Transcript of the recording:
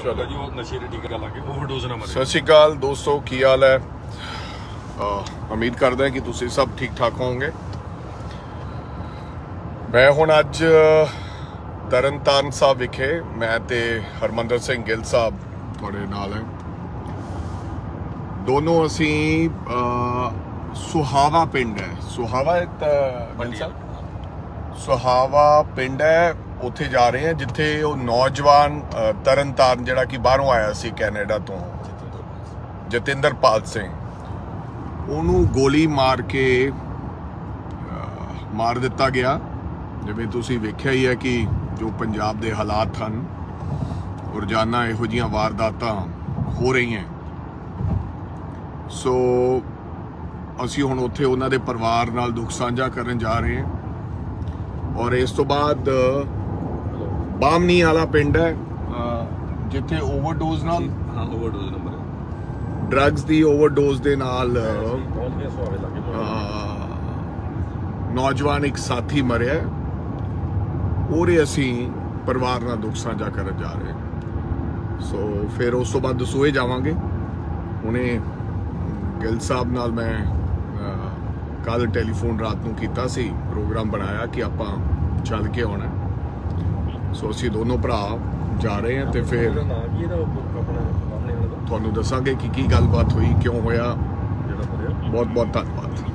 ਜਾਊਗਾ ਜੀ ਉਹ ਨਸ਼ੇ ਦੇ ਟੀਕਾ ਲਾ ਕੇ ਓਵਰਡੋਜ਼ ਨਾ ਮਰੇ। ਸਤਿ ਸ਼੍ਰੀ ਅਕਾਲ ਦੋਸਤੋ ਕੀ ਹਾਲ ਹੈ? ਉਮੀਦ ਕਰਦਾ ਹਾਂ ਕਿ ਤੁਸੀਂ ਸਭ ਠੀਕ ਠਾਕ ਹੋਵੋਗੇ। ਮੈਂ ਹੁਣ ਅੱਜ ਤਰਨਤਾਰਨ ਸਾਹਿਬ ਵਿਖੇ ਮੈਂ ਤੇ ਹਰਮੰਦਰ ਸਿੰਘ ਗਿੱਲ ਸਾਹਿਬ ਤੁਹਾਡੇ ਨਾਲ ਹੈ। ਦੋਨੋਂ ਅਸੀਂ ਸੁਹਾਵਾ ਪਿੰਡ ਹੈ। ਸੁਹਾਵਾ ਹੈ ਤਾਂ ਗਿੱਲ ਸਾਹਿਬ? ਸੁਹਾਵਾ ਪਿੰਡ ਹੈ ਉੱਥੇ ਜਾ ਰਹੇ ਹਾਂ ਜਿੱਥੇ ਉਹ ਨੌਜਵਾਨ ਤਰਨਤਾਰਨ ਜਿਹੜਾ ਕਿ ਬਾਹਰੋਂ ਆਇਆ ਸੀ ਕੈਨੇਡਾ ਤੋਂ ਜਤਿੰਦਰਪਾਲ ਸਿੰਘ। ਉਹਨੂੰ ਗੋਲੀ ਮਾਰ ਕੇ ਮਾਰ ਦਿੱਤਾ ਗਿਆ। ਜਿਵੇਂ ਤੁਸੀਂ ਵੇਖਿਆ ਹੀ ਹੈ ਕਿ ਜੋ ਪੰਜਾਬ ਦੇ ਹਾਲਾਤ ਹਨ, ਰੋਜ਼ਾਨਾ ਇਹੋ ਜੀਆਂ ਵਾਰਦਾਤਾਂ ਹੋ ਰਹੀਆਂ। ਸੋ, ਅਸੀਂ ਹੁਣ ਉੱਥੇ ਉਹਨਾਂ ਦੇ ਪਰਿਵਾਰ ਨਾਲ ਦੁੱਖ ਸਾਂਝਾ ਕਰਨ ਜਾ ਰਹੇ ਹਾਂ। ਔਰ ਇਸ ਤੋਂ ਬਾਅਦ ਬਾਮਨੀ ਵਾਲਾ ਪਿੰਡ ਹੈ। ਜਿੱਥੇ ਓਵਰਡੋਜ਼ ਨਾਲ ਹਾਂ ਓਵਰਡੋਜ਼ ਨੰਬਰ ਹੈ। ਡਰੱਗਸ ਦੀ ਓਵਰਡੋਜ਼ ਦੇ ਨਾਲ ਨੌਜਵਾਨ ਇੱਕ ਸਾਥੀ ਮਰਿਆ ਹੈ। ਉਹਦੇ ਅਸੀਂ ਪਰਿਵਾਰ ਨਾਲ ਦੁੱਖ ਸਾਂਝਾ ਕਰਨ ਜਾ ਰਹੇ ਹਾਂ। ਸੋ ਫਿਰ ਉਸ ਤੋਂ ਬਾਅਦ ਦਸੂਏ ਜਾਵਾਂਗੇ। ਹੁਣੇ ਗਿੱਲ ਸਾਹਿਬ ਨਾਲ ਮੈਂ ਕੱਲ ਟੈਲੀਫੋਨ ਰਾਤ ਨੂੰ ਕੀਤਾ ਸੀ ਪ੍ਰੋਗਰਾਮ ਬਣਾਇਆ ਕਿ ਆਪਾਂ ਚੱਲ ਕੇ ਆਉਣਾ। ਸੋ ਅਸੀਂ ਦੋਨੋਂ ਭਰਾ ਜਾ ਰਹੇ ਹਾਂ ਤੇ ਫਿਰ ਤੁਹਾਨੂੰ ਦੱਸਾਂਗੇ ਕਿ ਕੀ ਗੱਲਬਾਤ ਹੋਈ ਕਿਉਂ ਹੋਇਆ। ਬਹੁਤ ਬਹੁਤ ਧੰਨਵਾਦ।